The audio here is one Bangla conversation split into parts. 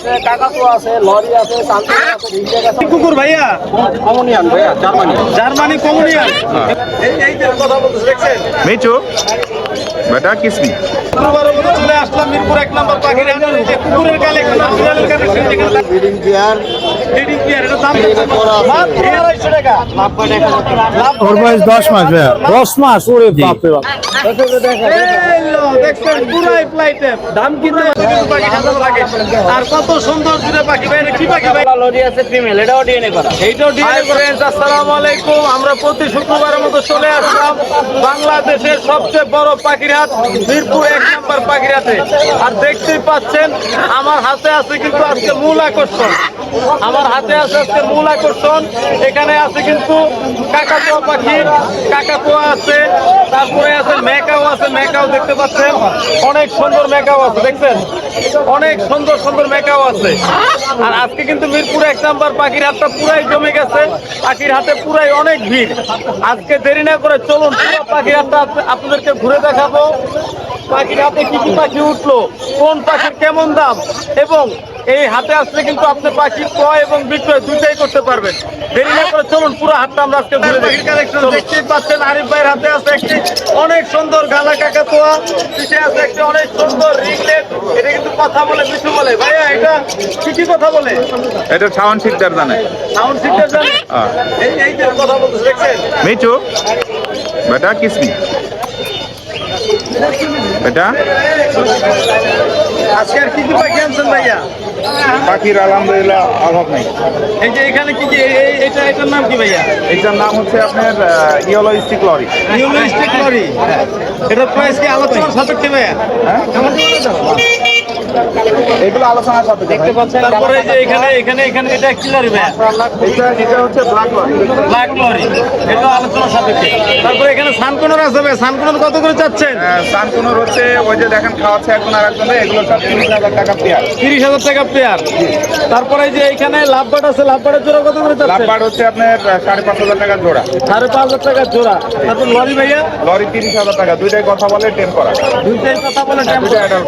আছে কাকাতো আছে লরি আছে সান্তানি আছে রিজেক আছে। কুকুর ভাইয়া? কমনিয়ান ভাইয়া জার্মানি। জার্মানি কমুনিয়ান? এই এই যে কথা বলতেছে দেখছেন? মিচু বেটা কিসমি চলে আসলাম মিরপুর এক নম্বর পাখির যে কুকুরের কালেকশন বিড়ালের কালেকশন যেখানে ব্রিডিং পেয়ার লেডিং পিয়ার এটা দাম মাত্র আড়াইশো টাকা। লাভ ওর বয়স দশ মাস ভাইয়া। দশ মাস? ওরে বাপ। পুরাই ফ্লাইটে দাম কিন্তু লাগে আর কত সুন্দর দূরে পাখি ভাই এটা কি পাখি ভাই? লরি আছে ফিমেল এটাও ডিএনএ করা। এইটাও ডিএনএ আসসালামু আলাইকুম আমরা প্রতি শুক্রবারের মতো চলে আসলাম বাংলাদেশের সবচেয়ে বড় পাখির হাট মিরপুর এক নম্বর পাখির হাটে। আর দেখতেই পাচ্ছেন আমার হাতে আছে কিন্তু আজকে মূল আকর্ষণ। আমার হাতে আছে আজকে মূল আকর্ষণ। এখানে আছে কিন্তু কাকাতুয়া পাখি কাকাতুয়া আছে তারপরে আছে মেকাও আছে, মেকাও দেখতে পাচ্ছেন। অনেক সুন্দর মেকাও আছে, দেখছেন? অনেক সুন্দর সুন্দর মেকাও আছে। আর আজকে কিন্তু মিরপুরে এক নাম্বার পাখির হাতটা পুরাই জমে গেছে। পাখির হাতে পুরাই অনেক ভিড়। আজকে দেরি না করে চলুন পাখির হাতটা আপ- আপনাদেরকে ঘুরে দেখাবো। পাখির হাতে কি কি পাখি উঠল? কোন পাখির কেমন দাম? এবং এই হাতে আসলে কিন্তু আপনি পাখি ক্রয় এবং বিক্রয় দুইটাই করতে পারবেন। দেরি না করে চলুন পুরো হাটটা আমরা আজকে ঘুরে দেখি। কালেকশন দেখতেই পাচ্ছেন আরিফ ভাইয়ের হাতে আছে একটি অনেক সুন্দর গালা কাকাতুয়া পিছে আছে একটি অনেক সুন্দর রিংলেট। এটা কিন্তু কথা বলে কিছু বলে। ভাইয়া এটা কি কি কথা বলে? এটা সাউন্ড শিকদার জানে। সাউন্ড সিস্টেম জানে? হ্যাঁ। এই এই যে কথা বলতেছে দেখছেন? মিচু বেটা কিসমি বেটা। আজকে আর কি কি পাখি আনছেন ভাইয়া? পাখির আলহামদুলিল্লাহ অভাব নেই। এই যে এখানে কি এটা এটার নাম কি ভাইয়া? এটার নাম হচ্ছে আপনার ইয়েলো স্টিক লরি নিউলিস্টিক লরি এটার প্রাইস কি আলোচনার সাপেক্ষে ভাইয়া? এগুলো আলোচনার সাথে দেখতে পাচ্ছেন তারপরে এই যে এখানে এখানে এখানে এটা কি লরি ভাইয়া? এটা এটা হচ্ছে ব্ল্যাক লরি ব্ল্যাক লরি এটা আলোচনার সাপেক্ষে। তারপরে এখানে সানকোনর আছে ভাই সানকোনর কত করে চাচ্ছেন? সানকুনোর হচ্ছে ওই যে দেখেন খাওয়াচ্ছে এখন আর একজনে এগুলো সব তিরিশ হাজার টাকা পেয়ার। তিরিশ হাজার টাকা পেয়ার তারপরে যে এখানে লাভবাট আছে লাভবাটের জোড়া কত করে লাভবার হচ্ছে আপনার সাড়ে পাঁচ হাজার টাকা জোড়া। সাড়ে পাঁচ হাজার টাকা জোড়া। তারপর লরি ভাইয়া? লরি তিরিশ হাজার টাকা দুইটাই কথা বলে করা। দুইটাই কথা বলে অ্যাডাল্ট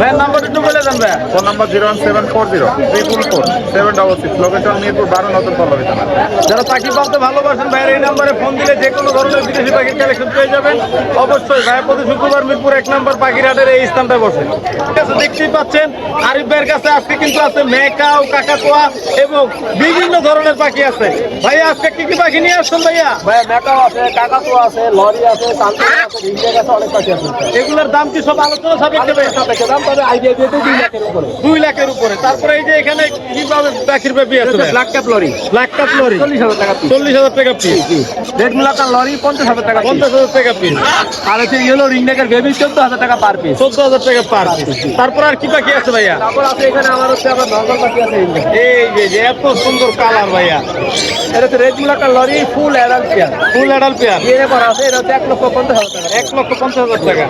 ভাইয়ের নাম্বার একটু বলে দেন ভাইয়া। Phone number zero one seven four zero triple four seven double six. Location Mirpur বারো নতুন পল্লবী থানা যারা পাখি পালতে ভালোবাসেন ভাইয়ের এই নাম্বারে ফোন দিলে যে কোনো ধরনের বিদেশি পাখির কালেকশন পেয়ে যাবেন। অবশ্যই ভাই প্রতি শুক্রবার মিরপুর এক নম্বর পাখির হাটের এই স্থানটায় বসে। ঠিক আছে দেখতেই পাচ্ছেন আরিফ ভাইয়ের কাছে আজকে কিন্তু আছে মেকাও কাকাতোয়া এবং বিভিন্ন ধরনের পাখি আছে। ভাইয়া আজকে কি কি পাখি নিয়ে আসছেন ভাইয়া? ভাইয়া মেকাও আছে কাকাতো আছে লরি আছে সান্তানি আছে রিজেক আছে অনেক পাখি আছে। এগুলোর দাম কি সব আলোচনা সাপেক্ষে ভাইয়া? সাপেক্ষে দাম তবে আইডিয়া দিয়ে দুই লাখের উপরে। দুই লাখের উপরে। তারপরে এই যে এখানে কীভাবে পাখির বেবি আছে black cap lory black cap lory চল্লিশ হাজার টাকা পিস চল্লিশ হাজার টাকা পিস রেড মুলাকার লরি পঞ্চাশ হাজার টাকা পিস পঞ্চাশ হাজার টাকা পিস আর হচ্ছে ইয়েলো রিং নেকের বেবি চোদ্দ হাজার টাকা পার পিস চোদ্দ হাজার টাকা পার তারপর আর কি পাখি আছে ভাইয়া? তারপর আছে এখানে আমার হচ্ছে আবার নর্মাল পাখি আছে এই যে। এই যে যে এত সুন্দর কালার ভাইয়া। এটা হচ্ছে red মুলাকার lory full adult pair full adult pair DNA করা আছে এটা হচ্ছে এক লক্ষ পঞ্চাশ হাজার টাকা। এক লক্ষ পঞ্চাশ হাজার টাকা।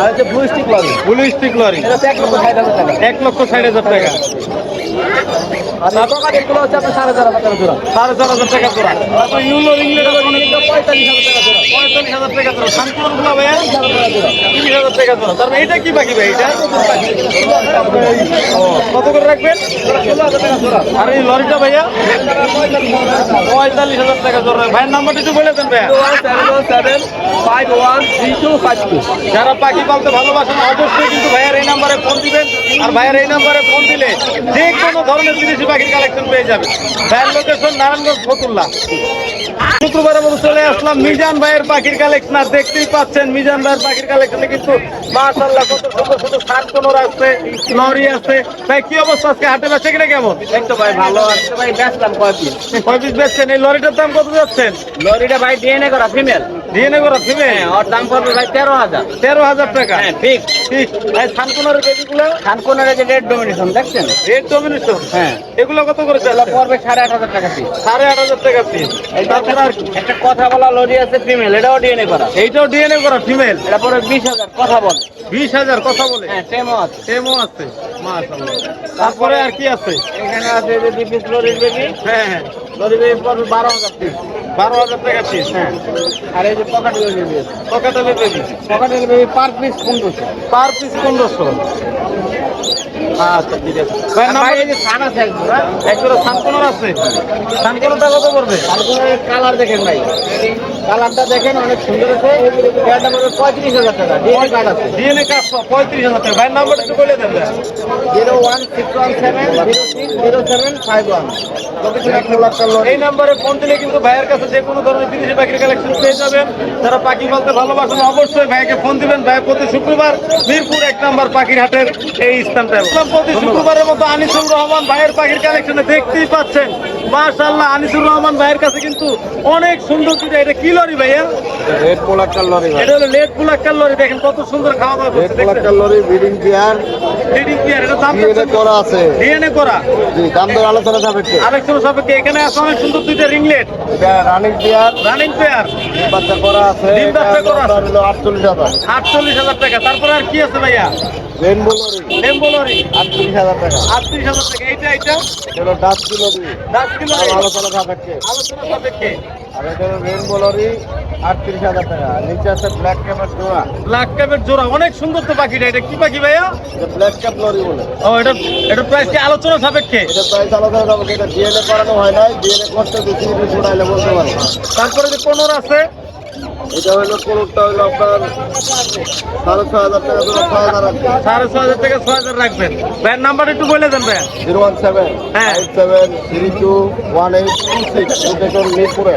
আর হচ্ছে blue stick lory. Blue stick lory. এটা হচ্ছে এক লক্ষ ষাট হাজার টাকা। এক লক্ষ ষাট হাজার টাকা। আর নাটকার এগুলো হচ্ছে আপনার সাড়ে চার হাজার টাকা জোড়া। সাড়ে চার হাজার টাকা জোড়া। তারপর ইউলো রিংলেট পঁয়তাল্লিশ হাজার টাকা জোড়া। পঁয়তাল্লিশ হাজার টাকা জোড়া। শান্তিপুরগুলা ভাইয়া? তিরিশ হাজার টাকা জোড়া। তারপর এটা কি ভাই এটা? কত করে রাখবেন? আর এই লরিটা ভাইয়া? পঁয়তাল্লিশ হাজার টাকা জোড়া। ভাইয়ের নাম্বারটা একটু বলে দেন ভাইয়া। Seven five one three two five two. যারা পাখি পালতে ভালোবাসেন অবশ্যই কিন্তু ভাইয়ের এই নাম্বারে ফোন দিবেন। আর ভাইয়ের এই নাম্বারে ফোন দিলে যে কোনো ধরনের বিদেশি পাখির কালেকশন পেয়ে যাবে। ভাইয়ের লোকেশন নারায়ণগঞ্জ ফতুল্লা। শুক্রবারের মতো চলে আসলাম মিজান ভাইয়ের পাখির কালেকশন আর দেখতেই পাচ্ছেন মিজান ভাইয়ের পাখির কালেকশনে কিন্তু মাশাল্লাহ কত সুন্দর সুন্দর সাত কোনোর আছে লরি আছে। ভাই কি অবস্থা আজকে? হাটে বেচে কিনা কেমন? তো ভাই ভালো আছে। ভাই বেচলাম কয় পিস কয় পিস বেচছেন? এই লরিটার দাম কত যাচ্ছেন? লরিটা ভাই ডিএনএ করা ফিমেল হ্যাঁ ওর দাম পড়বে ভাই তেরো হাজার। তেরো হাজার টাকা। হ্যাঁ ঠিক ভাই বেবিগুলো যে রেড ডোমিনেশন দেখছেন? রেড ডমিনেশন হ্যাঁ। এগুলো কত করে পড়বে সাড়ে আট হাজার টাকা পিস সাড়ে আট হাজার টাকা পিস কি? একটা কথা বলা লরি আছে ফিমেল এটাও ডিএনএ করা। এইটাও ডিএনএ করা ফিমেল এটা পরে বিশ হাজার কথা বলে বিশ হাজার কথা বলে। টেমো সেমও আছে তারপরে আর কি আছে? এখানে আছে যে বিশ পিস লরির বেবি হ্যাঁ হ্যাঁ। লরি বেবি পড়বে বারো হাজার পিস বারো হাজার টাকা পিস হ্যাঁ। আর এই যে পকেট বেবি আছে। পকেটালে baby pocket baby per piece পনেরোশো। পার পিস পনেরোশো। আচ্ছা ঠিক আছে। ভাইয়ের নাম্বার একজোড়া সানকোনর আছে। সানকোনরটা কত পড়বে? কালার দেখেন ভাই। কালারটা দেখেন অনেক সুন্দর আছে। এটার দাম পঁয়ত্রিশ হাজার টাকা ডিএনএ কার্ড আছে। ডিএনএ কাজ পঁয়ত্রিশ হাজার টাকা। ভাইয়ের নাম্বারটা একটু বলে দেন zero one six one seven zero six zero seven five one. এক এই নাম্বারে ফোন দিলে কিন্তু ভাইয়ের কাছে যে কোনো ধরনের বিদেশি পাখির কালেকশন পেয়ে যাবেন। যারা পাখি বলতে ভালোবাসেন, অবশ্যই ভাইকে ফোন দিবেন। ভাই, প্রতি শুক্রবার মিরপুর এক নাম্বার পাখির হাটের এই স্থানটা প্রতি শুক্রবারের মতো আনিসুর রহমান ভাইয়ের পাখির কালেকশনে দেখতেই পাচ্ছেন। মাশাআল্লাহ আনিসুর রহমান ভাইয়ের কাছে কিন্তু অনেক সুন্দর দুটো এটা কি লরি ভাইয়া? রেড পোলার কালার এটা হলো লেট বুলাক্কার লরি দেখেন কত সুন্দর খাওয়া দাওয়া রেড দেখছেন? কালার ব্রিডিং চেয়ার Breeding pair, এটা দাম ডিএনএ করা আছে। ডিএনএ করা? জি দাম দর আলোচনা সাপেক্ষে। আরেকজন সাপেক্ষে এখানে আছে অনেক সুন্দর দুইটা রিংলেট এটা রানিং চেয়ার রানিং পেয়ার বাচ্চা করা আছে ডিম বাচ্চা করা আছে। হলো আটচল্লিশ হাজার। আটচল্লিশ হাজার টাকা। তারপরে আর কি আছে ভাইয়া? রেনবো লরি লেম্বো লরি আটত্রিশ হাজার টাকা। আটত্রিশ হাজার টাকা। এইটা কিলো আলোচনা সাপেক্ষে। আলোচনা সাপেক্ষে। আর এটা হলো রেনবো লরি আটত্রিশ হাজার টাকা। নিচে আছে ব্ল্যাক ক্যাপের জোড়া। ব্ল্যাক ক্যাপের জোড়া। অনেক সুন্দর তো পাখিটা। এটা কি পাখি ভাইয়া? এটা ব্ল্যাক ক্যাপ লরি বলে। ও এটা এটা প্রাইস কি আলোচনা সাপেক্ষে? এটা প্রাইস ডিএনএ করানো হয় নাই। ডিএনএ করতে বেশি বেশি ছড়াইলে বলতে পারব। তারপরে যে কোনোর আছে এটা হলো কোনটা হলো আপনার সাড়ে ছয় হাজার টাকা ধরো ছয় হাজার সাড়ে ছয় হাজার থেকে ছয় হাজার রাখবেন। ভাইয়ের নাম্বার একটু বলে দেন ভাইয়া। জিরো ওয়ান সেভেন হ্যাঁ। Eight seven three two one eight two six location মিরপুরে।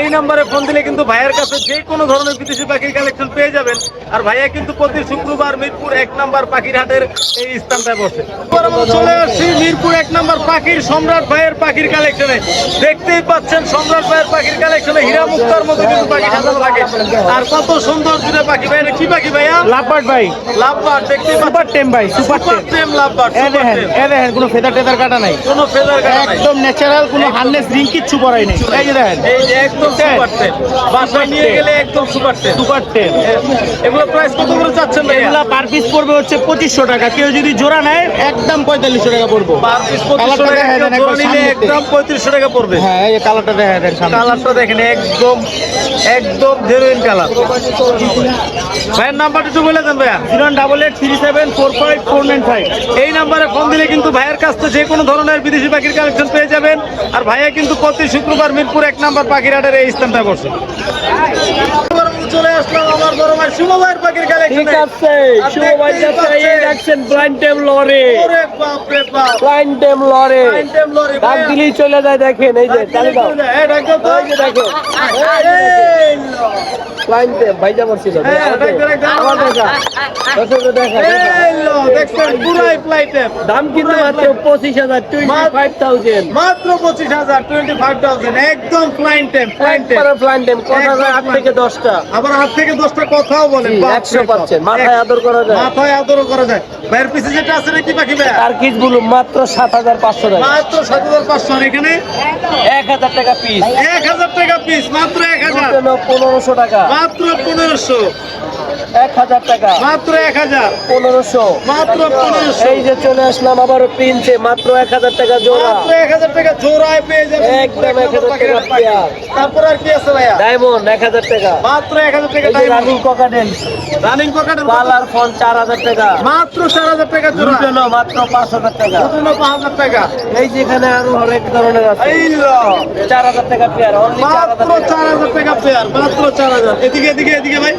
এই নাম্বারে ফোন দিলে কিন্তু ভাইয়ের কাছে যে কোনো ধরনের বিদেশি পাখির কালেকশন পেয়ে যাবেন। আর ভাইয়া কিন্তু প্রতি শুক্রবার মিরপুর এক নাম্বার পাখির হাটের এই স্থানটায় বসে। চলে আসছি মিরপুর এক নাম্বার পাখির সম্রাট ভাইয়ের পাখির কালেকশনে দেখতেই পাচ্ছেন সম্রাট ভাইয়ের পাখির কালেকশনে হীরা মুক্তার মতো কিন্তু পাখি সাজানো থাকে। আর কত সুন্দর দূরে পাখি ভাইয়া কি পাখি ভাইয়া? লাভবার্ড ভাই। লাভবার দেখতেই সুপার টেম ভাই সুপার টেম। টেম লাভবার এ দেখেন এ দেখেন কোনো ফেদার টেদার কাটা নাই। কোনো ফেদার কাটা নাই। একদম ন্যাচারাল কোনো হার্নেস রিং কিচ্ছু পরাই নেই। এই যে দেখেন। এই যে একদম সুপার টেম। বাসায় নিয়ে গেলে একদম সুপার টেম। সুপার টেম। এগুলো প্রাইস কত করে চাচ্ছেন এগুলা পার পিস পড়বে হচ্ছে পঁচিশশো টাকা। কেউ যদি জোড়া নেয় একদম পঁয়তাল্লিশশো টাকা পড়ব। পার পিস পঁচিশশো কালারটা টাকা একদম পঁয়ত্রিশশো টাকা পড়বে। হ্যাঁ এই কালারটা দেখা দেন সামনে। কালারটা দেখেন একদম একদম জেনুইন কালার ভাইয়ের নাম্বারটা একটু বলে দেন ভাইয়া। Zero double eight three seven four five four nine five. এই নাম্বারে ফোন দিলে কিন্তু ভাইয়ের কাছ থেকে যে কোনো ধরনের বিদেশি পাখির কালেকশন পেয়ে যাবেন। আর ভাইয়া কিন্তু প্রতি শুক্রবার মিরপুর এক নাম্বার পাখিরাটের এই স্থানটা বসে। চলে আসলাম আমার বড় ভাই শুভ ভাইয়ের পাখির কালেকশন ঠিক আছে শুভ ভাই যাচ্ছে এই দেখছেন ব্লাইন্ড টেম লরে ওরে বাপ রে বাপ। ব্লাইন্ড টেম লরে Fine time lorry, ডাক। দিলেই চলে যায় দেখেন এই যে চালি দাও এই ডাকো তো। এই যে দেখেন। এই লো। ব্লাইন্ড টেম ভাই যা ডাকো। আমার দেখা দেখা দেখা। এই লো, দেখছেন পুরাই flight app। দাম কিন্তু মাত্র পঁচিশ হাজার টোয়েন্টি ফাইভ থাউজেন্ড মাত্র পঁচিশ হাজার টোয়েন্টি ফাইভ থাউজেন্ড একদম ফ্লাইন টেম ফ্লাইন টেম ব্লাইন্ড টেম হাজার আট থেকে দশটা? আবার হাত থেকে দশটা কথাও বলেন। একশো পাচ্ছেন। মাথায় আদর করা যায়। মাথায় আদর করা যায়। ভাইয়ের পিছে যেটা আছে নাকি পাখি ভাই আর কিস বলুন মাত্র সাত হাজার পাঁচশো টাকা। মাত্র সাত হাজার পাঁচশো। এখানে? এক হাজার টাকা পিস এক হাজার টাকা পিস মাত্র এক হাজার। পনেরোশো টাকা। মাত্র পনেরোশো। এক হাজার টাকা। মাত্র এক হাজার। পনেরোশো। মাত্র পনেরোশো। এই যে চলে আসলাম আবারও প্রিন্সে মাত্র এক হাজার টাকা জোড়া। এক হাজার টাকা জোড়ায় পেয়ে যাবেন একদম এক হাজার টাকা পেয়ার। তারপর আর কি আছে ভাইয়া? ডায়মন্ড এক হাজার টাকা। মাত্র এক হাজার টাকা রানিং ককাটেল রানিং পকেটের কালার ফোন চার হাজার টাকা। মাত্র চার হাজার টাকা জোড়া। লুটেনো মাত্র পাঁচ হাজার টাকা। পাঁচ হাজার টাকা। এই যে এখানে আরও হরেক ধরনের আছে। চার হাজার টাকা পেয়ার মাত্র চার হাজার টাকা পেয়ার মাত্র চার হাজার। এদিকে এদিকে এদিকে ভাই।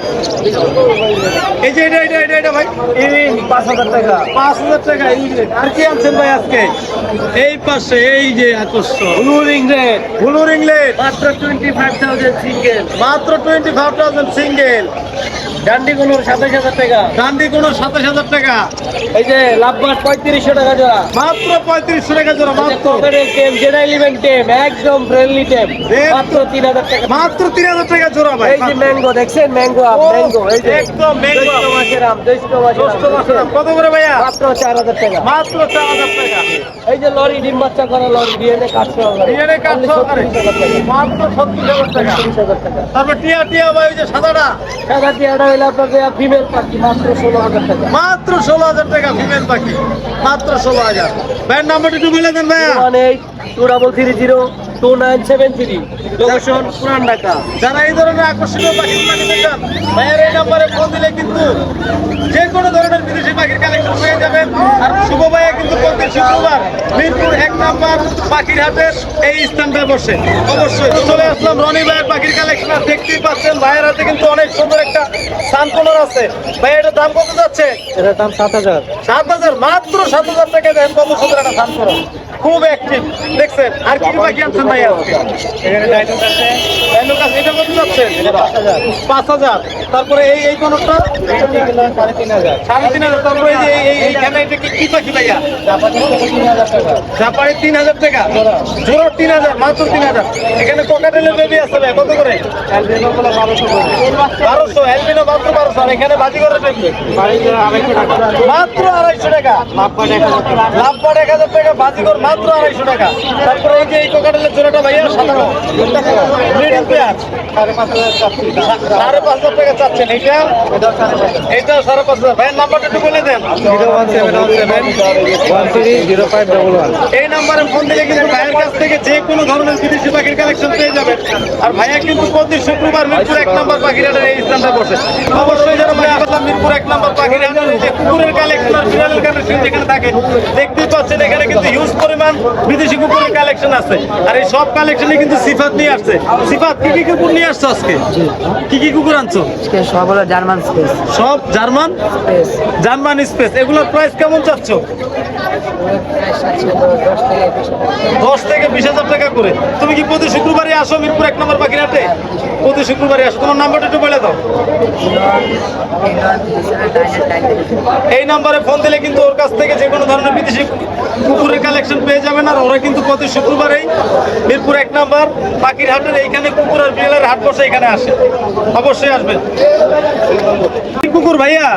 এই যে এটা এটা এটা এটা ভাই। এই পাঁচ হাজার টাকা। পাঁচ হাজার টাকা এই আর কি আনছেন ভাই আজকে? এই পাশে এই যে আকর্ষণ। Blue ring red blue ringlet. মাত্র টোয়েন্টি ফাইভ থাউজেন্ড সিঙ্গেল মাত্র টোয়েন্টি ফাইভ থাউজেন্ড সিঙ্গেল ডান্ডি গুলোর সাতাশ হাজার টাকা। কোনো সাতাশ হাজার টাকা। এই যে লাভবাট পঁয়ত্রিশশো টাকা জোড়া। মাত্র পঁয়ত্রিশশো টাকা জোড়া মাত্র। টেম জেডা ইলেভেন টেম একদম ফ্রেন্ডলি টেম মাত্র তিন হাজার টাকা। মাত্র তিন হাজার টাকা জোড়া ভাই এই যে ম্যাঙ্গো দেখছেন? ম্যাঙ্গো আম ম্যাঙ্গো এই যে। একদম mango মাসের আম জ্যৈষ্ঠ মাসের আম, কত করে ভাইয়া? মাত্র চার হাজার টাকা। মাত্র চার হাজার টাকা। এই যে লরি ডিম বাচ্চা করা লরি ডিএনএ কাজ সহকারে ডিএনএ কার্ড সহকারে মাত্র হাজার 36,000 টাকা। তারপর টিয়া টিয়া ভাই ওই যে সাদাটা। সাদা টিয়াটা ফিমেল পাখি মাত্র ষোলো হাজার টাকা। মাত্র ষোলো হাজার টাকা ফিমেল পাখি মাত্র ষোলো হাজার। ভাইয়ের নাম্বারটা একটু বলে দেন ভাইয়া। One eight two double three zero two nine seven three location Puran Dhaka যারা এই ধরনের আকর্ষণীয় নিতে চান ভাইয়ের এই নাম্বারে ফোন দিলে কিন্তু যে কোনো ধরনের বিদেশি পাখির কালেকশন পেয়ে যাবেন। আর শুভ ভাইয়া কিন্তু প্রতি শুক্রবার মিরপুর এক নাম্বার পাখির হাটের এই স্থানটায় বসে। অবশ্যই চলে আসলাম রনি ভাইয়ের পাখির কালেকশন আর দেখতেই পাচ্ছেন ভাইয়ের হাতে কিন্তু অনেক সুন্দর একটা সানকোনার আছে। ভাই এটার দাম কত যাচ্ছে? এটার দাম সাত হাজার। সাত হাজার মাত্র সাত হাজার টাকা দেন কত সুন্দর একটা সানকোনার খুব অ্যাক্টিভ দেখছেন? আর কি পাখি আনছেন? ভাই আজকে এখানে ডাইনোক আছে। ডাইনোক আছে, এটা কত যাচ্ছেন পাঁচ হাজার। তারপরে এই এই কোনটা? সাড়ে তিন হাজার। সাড়ে তিন হাজার তারপরে এই যে এই- এই এইখানে এটা কি কি পাখি ভাইয়া? জাপানি তিন হাজার টাকা। জাপানি তিন হাজার মাত্র তিন হাজার। এখানে কোকাটেলের বেবি আছে ভাই কত করে? বারোশো করে অ্যালবিনো মাত্র বারোশো আর এখানে বাজি করে বেবি আড়াইশো টাকা মাত্র আড়াইশো টাকা। লাভ পাট এক হাজার টাকা লাভ পাট এক হাজার টাকা বাজিগর মাত্র আড়াইশো টাকা। তারপরে এই যে এই কোকাটেলের জোড়াটা ভাইয়া সাধারণ। সাড়ে পাঁচ হাজার টাকা চাচ্ছেন এইটা? এটাও সাড়ে পাঁচ হাজার। ভাইয়ের নাম্বারটা একটু বলে দেন। Zero one seven one seven one three zero five double one. এই নাম্বারে ফোন দিলে কিন্তু ভাইয়ের কাছ থেকে যে কোনো ধরনের বিদেশি পাখির কালেকশন পেয়ে যাবেন। আর ভাইয়া কিন্তু প্রতি শুক্রবার মিরপুর এক নম্বর পাখির হাটের এই স্থানটা বসে। অবশ্যই যারা ভাই আসলাম মিরপুর এক নম্বর পাখির যে কুকুরের কালেকশন আর বিড়ালের কালেকশন যেখানে থাকে দেখতেই পাচ্ছেন এখানে কিন্তু হিউজ পরিমাণ বিদেশি কুকুরের কালেকশন আছে। আর এই সব কালেকশনে কিন্তু সিফাত নিয়ে আসছে। সিফাত কি কি কুকুর নিয়ে আসছো আজকে? কি কি কুকুর আনছো? সব হলো জার্মান স্পেস। সব জার্মান? স্পেস। German spitz. এগুলোর প্রাইস কেমন চাচ্ছ? দশ থেকে বিশ হাজার টাকা করে। তুমি কি প্রতি শুক্রবারই আসো মিরপুর এক নম্বর পাখির প্রতি শুক্রবারই আসো, তোমার নাম্বারটা একটু বলে দাও। এই নাম্বারে ফোন দিলে কিন্তু ওর কাছ থেকে যে কোনো ধরনের বিদেশি কুকুরের কালেকশন পেয়ে যাবেন আর ওরা কিন্তু প্রতি শুক্রবারেই মিরপুর এক নাম্বার পাখির হাটের এইখানে কুকুর আর বিড়ালের হাট বসে এখানে আসে। অবশ্যই আসবেন। কুকুর ভাইয়া?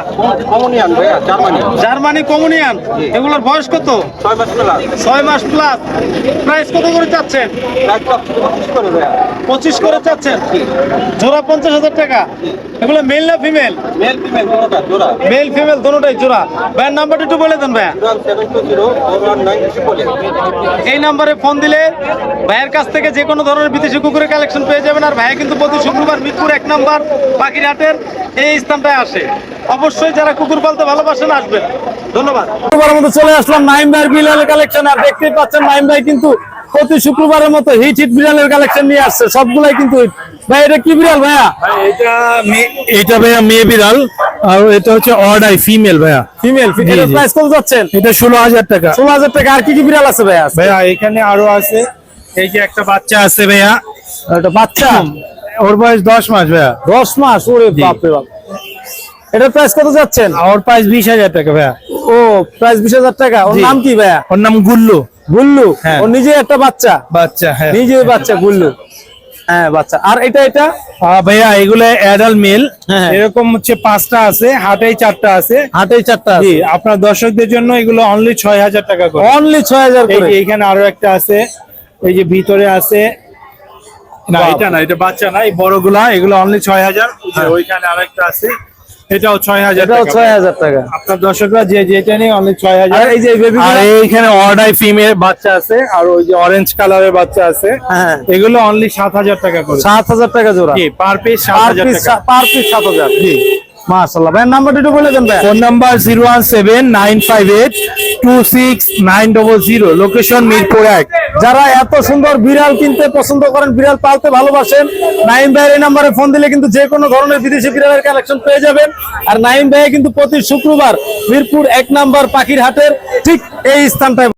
কমনিয়ান ভাইয়া জার্মানি। জার্মানি কমুনিয়ান। এগুলোর বয়স কত? ছয় মাস প্লাস ছয় মাস প্লাস প্রাইস কত করে চাচ্ছেন? পঁচিশ করে চাচ্ছেন? জোড়া পঞ্চাশ হাজার টাকা। এগুলো মেল না ফিমেল মেল ফিমেল জোড়া। মেল ফিমেল দুটোটাই জোড়া। ভাইয়ের নাম্বারটা একটু বলে দেন ভাইয়া। এই নাম্বারে ফোন দিলে ভাইয়ের কাছ থেকে যে কোনো ধরনের বিদেশি কুকুরের কালেকশন পেয়ে যাবেন। আর ভাইয়া কিন্তু প্রতি শুক্রবার মিরপুর এক নাম্বার পাখির হাটের এই স্থানটায় আসে। অবশ্যই যারা কুকুর পালতে ভালোবাসেন আসবেন। ধন্যবাদ। শুক্রবারের মতো চলে আসলাম নাইম ভাইয়ের বিড়ালের কালেকশন আর দেখতেই পাচ্ছেন নাইম ভাই কিন্তু প্রতি শুক্রবারের মতো হিট হিট বিড়ালের কালেকশন নিয়ে আসছে। সবগুলাই কিন্তু ভাই এটা কি বিড়াল ভাইয়া? এটা ভাইয়া মেয়ে বিড়াল আর এটা হচ্ছে অর্ডাই ফিমেল ভাইয়া। ফিমেল প্রাইস কত যাচ্ছেন? এটা ষোলো হাজার টাকা। ষোলো হাজার টাকা আর কি কি বিড়াল আছে ভাইয়া? ভাইয়া এখানে আরও আছে। এই যে একটা বাচ্চা আছে ভাইয়া। একটা বাচ্চা? ওর বয়স দশ মাস ভাইয়া। দশ মাস? ওরে। বাপরে বাপ। এটার প্রাইস কত যাচ্ছেন? ওর প্রাইস বিশ হাজার টাকা ভাইয়া। ও প্রাইস বিশ হাজার টাকা। ওর নাম কি ভাইয়া? ওর নাম গুল্লু। গুল্লু? হ্যাঁ। ও নিজে একটা বাচ্চা? বাচ্চা হ্যাঁ। নিজে বাচ্চা গুল্লু। হ্যাঁ বাচ্চা। আর এটা এটা? ভাইয়া এগুলো অ্যাডাল মেল হ্যাঁ। এরকম হচ্ছে পাঁচটা আছে হাটেই চারটা আছে। হাটেই চারটা জি আপনার দর্শকদের জন্য এগুলো অনলি ছয় হাজার টাকা করে। অনলি ছয় হাজার করে? এখানে আরও একটা আছে এই যে ভিতরে আছে। না এটা না এটা বাচ্চা না এই বড়গুলা এগুলো অনলি ছয় হাজার। ওইখানে আরেকটা আছে। এটাও ছয় হাজার এটাও টাকা। ছয় হাজার টাকা। আপনার দর্শকরা যে যেটা নিয়ে অনলি ছয় হাজার আর এই যে বেবি আর এইখানে অর্ডাই ফিমেল বাচ্চা আছে আর ওই যে অরেঞ্জ কালারের বাচ্চা আছে হ্যাঁ। এগুলো অনলি সাত হাজার টাকা করে। সাত হাজার টাকা জোড়া। জি পার পিস সাত টাকা। পার পিস সাত হাজার। জি। মাশাল্লাহ ভাইয়ের নাম্বারটা একটু বলে দেন ভাই phone number zero one seven nine five eight two six nine double zero location Mirpur এক। যারা এত সুন্দর বিড়াল কিনতে পছন্দ করেন বিড়াল পালতে ভালোবাসেন নাইম ভাইয়ের এই নাম্বারে ফোন দিলে কিন্তু যে কোনো ধরনের বিদেশি বিড়ালের কালেকশন পেয়ে যাবেন। আর নাইম ভাই কিন্তু প্রতি শুক্রবার মিরপুর এক নাম্বার পাখির হাটের ঠিক এই স্থানটায়